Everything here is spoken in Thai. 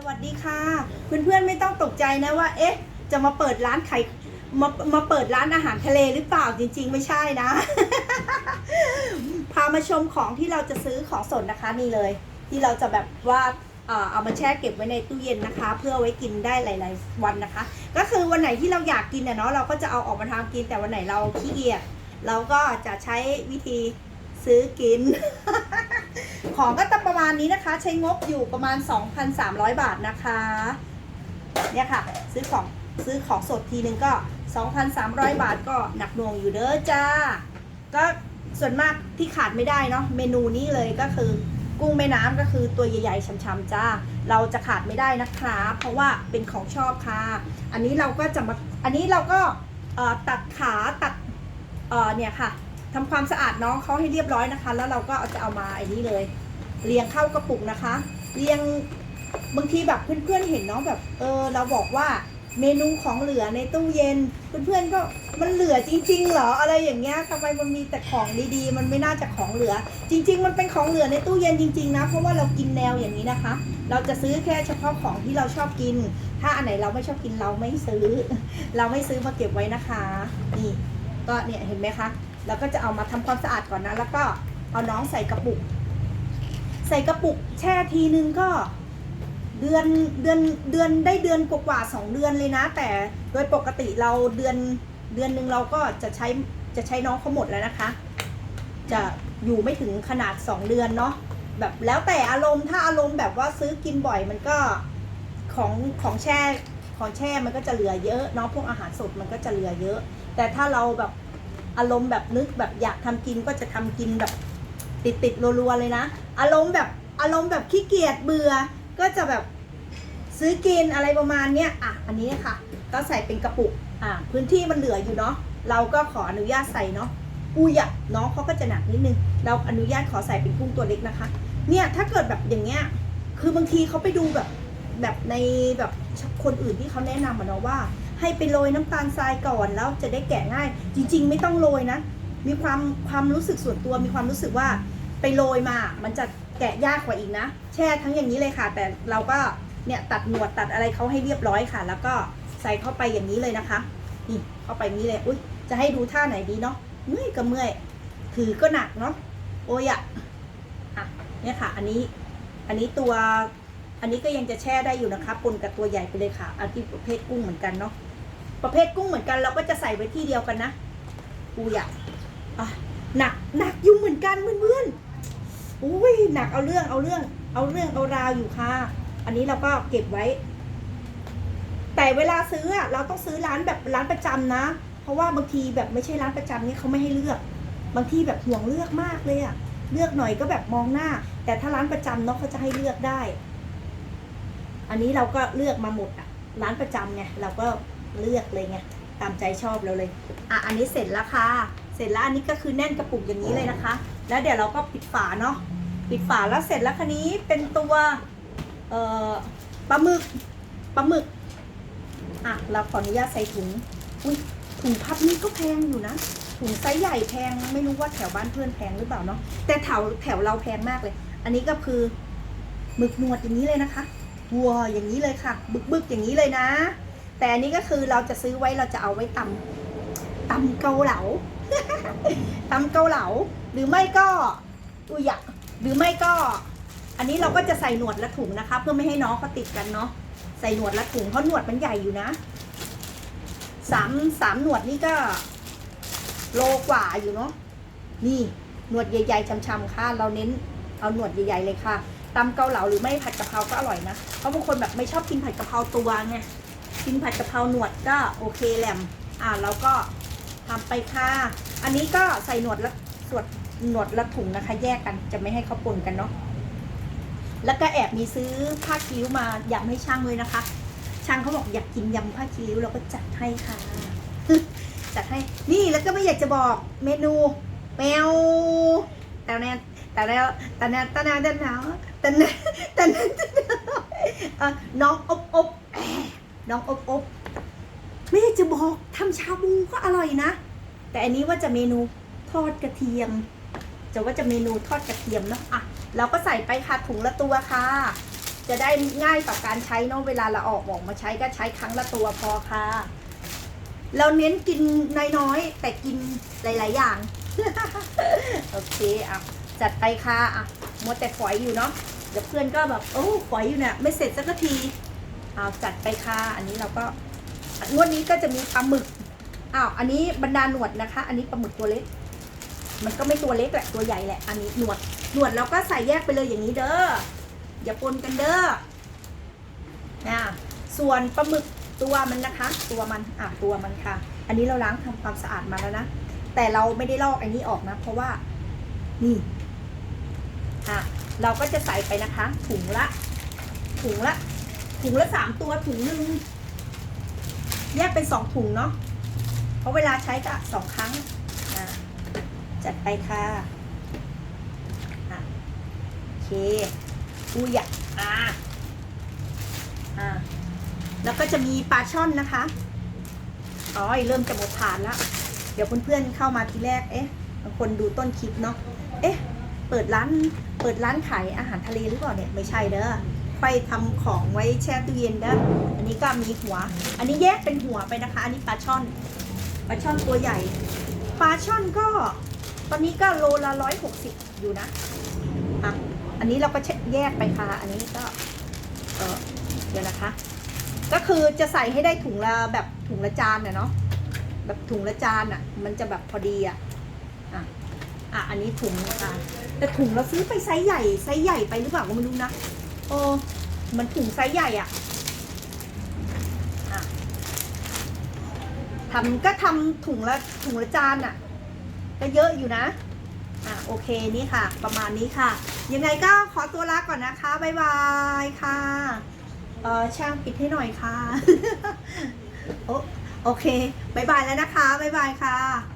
สวัสดีค่ะ เพื่อนๆไม่ต้องตกใจนะว่า เอ๊ะ จะมาเปิดร้านไข่มามาเปิดร้านอาหารทะเลหรือเปล่าจริง ๆ ไม่ใช่นะ พามาชมของที่เราจะซื้อของสดนะคะนี่เลย ที่เราจะแบบว่าเออเอามาแช่เก็บไว้ในตู้เย็นนะคะ เพื่อไว้กินได้หลาย ๆ วันนะคะ ก็คือวันไหนที่เราอยากกินเนาะเราก็จะเอาออกมาทำกินแต่วันไหนเราขี้เกียจเราก็จะใช้วิธีซื้อกิน ของก็จะประมาณนี้นะคะ ใช้งบอยู่ประมาณ 2,300 บาทนะคะเนี่ยค่ะ ซื้อของซื้อของสดทีนึงก็ 2,300 บาทก็หนักหน่วงอยู่เด้อจ้า ก็ส่วนมากที่ขาดไม่ได้เนาะเมนูนี้เลยก็คือกุ้งแม่น้ำก็คือตัวใหญ่ๆช่ำๆจ้า เราจะขาดไม่ได้นะคะ เพราะว่าเป็นของชอบค่ะ อันนี้เราก็จะมา อันนี้เราก็ตัดขาตัดเเนี่ยค่ะทำความสะอาดน้องเขาให้เรียบร้อยนะคะ แล้วเราก็จะเอามาไอ้นี้เลย เรียงเข้ากระปุกนะคะ เรียงบางทีแบบเพื่อนๆเห็นเนาะแบบ เออเราบอกว่าเมนูของเหลือในตู้เย็น เพื่อนๆก็มันเหลือจริง ๆ เหรออะไรอย่างเงี้ยทำไมมันมีแต่ของดีๆ มันไม่น่าจะของเหลือ จริง ๆ มันเป็นของเหลือในตู้เย็นจริงๆนะเพราะว่าเรากินแนวอย่างนี้นะคะ เราจะซื้อแค่เฉพาะของที่เราชอบกิน ถ้าอันไหนเราไม่ชอบกินเราไม่ซื้อ เราไม่ซื้อมาเก็บไว้นะคะนี่ก็เนี่ยเห็นไหมคะเราก็จะเอามาทำความสะอาดก่อนนะ แล้วก็เอาน้องใส่กระปุก ใส่กระปุกแช่ทีนึงก็เดือนเดือนเดือนได้เดือนกว่าๆสองเดือนเลยนะ แต่โดยปกติเราเดือนเดือนหนึ่งเราก็จะใช้จะใช้น้องเขาหมดแล้วนะคะ จะอยู่ไม่ถึงขนาดสองเดือนเนาะแบบแล้วแต่อารมณ์ถ้าอารมณ์แบบว่าซื้อกินบ่อยมันก็ของของแช่ของแช่มันก็จะเหลือเยอะเนาะพวกอาหารสดมันก็จะเหลือเยอะ แต่ถ้าเราแบบอารมณ์แบบนึกแบบอยากทำกินก็จะทำกินแบบ ติดติดๆรัวๆเลยนะ อารมณ์แบบอารมณ์แบบขี้เกียจเบื่อ ก็จะแบบซื้อกินอะไรประมาณเนี้ยอะอันนี้ค่ะ ก็ใส่เป็นกระปุกอะพื้นที่มันเหลืออยู่เนาะเราก็ขออนุญาตใส่เนาะอุยอะน้องเขาก็จะหนักนิดนึง เราอนุญาตขอใส่เป็นกุ้งตัวเล็กนะคะ เนี่ยถ้าเกิดแบบอย่างเงี้ยคือบางทีเขาไปดูแบบแบบในแบบคนอื่นที่เขาแนะนำอะเนาะว่า ให้ไปโรยน้ำตาลทรายก่อนแล้วจะได้แกะง่าย จริง ๆ ไม่ต้องโรยนะ มีความความรู้สึกส่วนตัวมีความรู้สึกว่า ไปโรยมา มันจะแกะยากกว่าอีกนะ แช่ทั้งอย่างนี้เลยค่ะ แต่เราก็เนี่ยตัดหนวดตัดอะไรเขาให้เรียบร้อยค่ะ แล้วก็ใส่เข้าไปอย่างนี้เลยนะคะ นี่เข้าไปนี้เลย อุ้ยจะให้ดูท่าไหนดีเนาะ เมื่อยก็เมื่อย ถือก็หนักเนาะ โอ้ยอะอะ เนี่ยค่ะ อันนี้ อันนี้ตัว อันนี้ก็ยังจะแช่ได้อยู่นะคะ ปนกับตัวใหญ่ไปเลยค่ะ อันที่ประเภทกุ้งเหมือนกันเนาะ ประเภทกุ้งเหมือนกันเราก็จะใส่ไว้ที่เดียวกันนะ อูยากอะหนัก หนักยู่งเหมือนกันเพื่อนๆ อุ้ยหนักเอาเรื่องเอาเรื่อง เอาเรื่องเอาราวอยู่ค่ะ อันนี้เราก็เก็บไว้ แต่เวลาซื้อเราต้องซื้อร้านแบบร้านประจำนะ เพราะว่าบางทีแบบไม่ใช่ร้านประจำเนี่ยเขาไม่ให้เลือก บางทีแบบห่วงเลือกมากเลยอะเลือกหน่อยก็แบบมองหน้า แต่ถ้าร้านประจำเนาะเขาจะให้เลือกได้ อันนี้เราก็เลือกมาหมดอะร้านประจำไงเราก็เลือกเลยไงตามใจชอบเราเลย อะอันนี้เสร็จแล้วค่ะ เสร็จแล้วอันนี้ก็คือแน่นกระปุกอย่างนี้เลยนะคะ แล้วเดี๋ยวเราก็ปิดฝาเนาะปิดฝาแล้วเสร็จแล้วคันนี้เป็นตัวเอ่อปลาหมึกปลาหมึกอะเราขออนุญาตใส่ถุงอุ้ยถุงพับนี่ก็แพงอยู่นะถุงไซส์ใหญ่แพงไม่รู้ว่าแถวบ้านเพื่อนแพงหรือเปล่าเนาะแต่แถวแถวเราแพงมากเลย อันนี้ก็คือหมึกหนวดอย่างนี้เลยนะคะวัวอย่างนี้เลยค่ะ บึกบึกอย่างนี้เลยนะ แต่อันนี้ก็คือเราจะซื้อไว้เราจะเอาไว้ตำ ตำเกาเหลาตำเกาเหลา หรือไม่ก็อุยอะหรือไม่ก็ อันนี้เราก็จะใส่หนวดและถุงนะคะ เพื่อไม่ให้น้องเขาติดกันเนาะใส่หนวดและถุงเพราะหนวดมันใหญ่อยู่นะสามสามหนวดนี่ก็ โลกว่าอยู่เนาะนี่หนวดใหญ่ๆช้ำๆค่ะ เราเน้นเอาหนวดใหญ่ๆเลยค่ะตำเกาเหลาหรือไม่ผัดกะเพราก็อร่อยนะเพราะบางคนแบบไม่ชอบกินผัดกะเพราตัวไงกินผัดกะเพราหนวดก็โอเคแหลมอ่าเราก็ ทำไปค่ะ อันนี้ก็ใส่หนวดละสวนหนวดละถุงนะคะ แยกกันจะไม่ให้เขาปนกันเนาะแล้วก็แอบมีซื้อผ้าคิริ้วมายำให้ช่างเลยนะคะ ช่างเขาบอกอยากกินยำผ้าคิริ้วเราก็จัดให้ค่ะจัดให้นี่แล้วก็ไม่อยากจะบอกเมนูแมวแต่แน่แต่แล้วแต่แน่แต่แน่แต่แน่แต่แน่แต่แน่เอ่อน้องอบอบน้องอบอบ ไม่จะบอกทำชาบูก็อร่อยนะ แต่อันนี้ว่าจะเมนูทอดกระเทียม จะว่าจะเมนูทอดกระเทียมเนาะอะเราก็ใส่ไปค่ะถุงละตัวค่ะ จะได้ง่ายต่อการใช้เนอะเวลาเราออกออกมาใช้ก็ใช้ครั้งละตัวพอค่ะ เราเน้นกินน้อยๆแต่กินหลาย ๆ อย่าง โอเคอะจัดไปค่ะอะมัวแต่ฝอยอยู่เนาะเดี๋ยวเพื่อนก็แบบโอ้ฝอยอยู่เนี่ยไม่เสร็จสักทีเอาจัดไปค่ะ อันนี้เราก็ งวดนี้ก็จะมีปลาหมึกอ้าวอันนี้บรรดาหนวดนะคะ อันนี้ปลาหมึกตัวเล็ก มันก็ไม่ตัวเล็กแหละตัวใหญ่แหละ อันนี้หนวดหนวดเราก็ใส่แยกไปเลยอย่างนี้เด้ออย่าปนกันเด้อนะส่วนปลาหมึกตัวมันนะคะ ตัวมันอะตัวมันค่ะ อันนี้เราล้างทำความสะอาดมาแล้วนะแต่เราไม่ได้ลอกอันนี้ออกนะ เพราะว่านี่อะเราก็จะใส่ไปนะคะ ถุงละ ถุงละ ถุงละสามตัวถุงหนึ่ง แยกเป็นสองถุงเนาะเพราะเวลาใช้ก็สองครั้งจัดไปค่ะอะโอเคอุ้ยอะอะอะแล้วก็จะมีปลาช่อนนะคะอ๋อเริ่มจะหมดฐานแล้วเดี๋ยวเพื่อนๆเข้ามาทีแรกเอ๊ะบางคนดูต้นคลิปเนาะเอ๊ะเปิดร้านเปิดร้านขายอาหารทะเลหรือเปล่าเนี่ยไม่ใช่เด้อ ไปทำของไว้แช่ตู้เย็นเด้อันนี้ก็มีหัว อันนี้แยกเป็นหัวไปนะคะ อันนี้ปลาช่อน ปลาช่อนตัวใหญ่ ปลาช่อนก็ ตอนนี้ก็โลละร้อยหกสิบอยู่นะอะอันนี้เราก็แยกไปค่ะ อันนี้ก็เออเดี๋ยวนะคะ ก็คือจะใส่ให้ได้ถุงละแบบถุงละจานนะเนาะ แบบถุงละจานอะ มันจะแบบพอดีอะอะอะ อันนี้ถุงนะคะแต่ถุงเราซื้อไปไซส์ใหญ่ไซส์ใหญ่ไปหรือเปล่าก็ไม่รู้นะ โอ้มันถุงไซส์ใหญ่อะอะทำก็ทำถุงละถุงละจานอะก็เยอะอยู่นะ อะโอเคนี่ค่ะ ประมาณนี้ค่ะ ยังไงก็ขอตัวลาก่อนนะคะบ๊ายบายค่ะเออช่างปิดให้หน่อยค่ะ โอโอเคบ๊ายบายแล้วนะคะบ๊ายบายค่ะ